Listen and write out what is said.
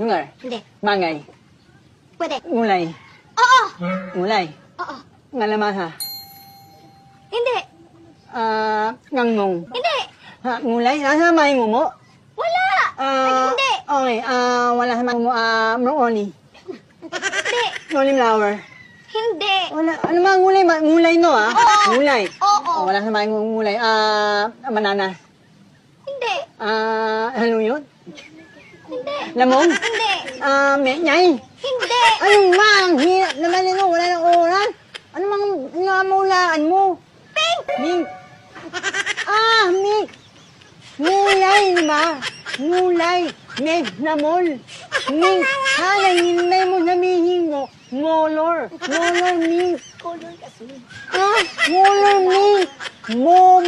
Lungar. Hindi. Mangay. Pwede. Ngulay. Oo. Ngulay. Oo. Ngalamasa. Hindi. Ah, ngangong. Hindi. Ha, ngulay. Nasa may mo? Wala. Ah, Hindi. Okay. Ah, wala sa may mo. Ah, broccoli. Hindi. Nguli flower. Hindi. Wala. Ano mga ngulay? Ngulay no, ah? Oo. Ngulay. Oo. Oh, wala sa may ngulay. Ah, bananas. Hindi. Ah, ano yun? Hindi. Lamong? Hindi. Ah, menyay. Hindi. Anong mang? Naman ito. Wala nang oras. Ano mang namulaan mo? Pink. Mink. Ah, mink. Ngulay, di ba? Ngulay. Mink na mol. Mink. Hala, hinay mo sabihin mo. Molor. Molor mink. Color kasi. Ah, molor mink. Momo.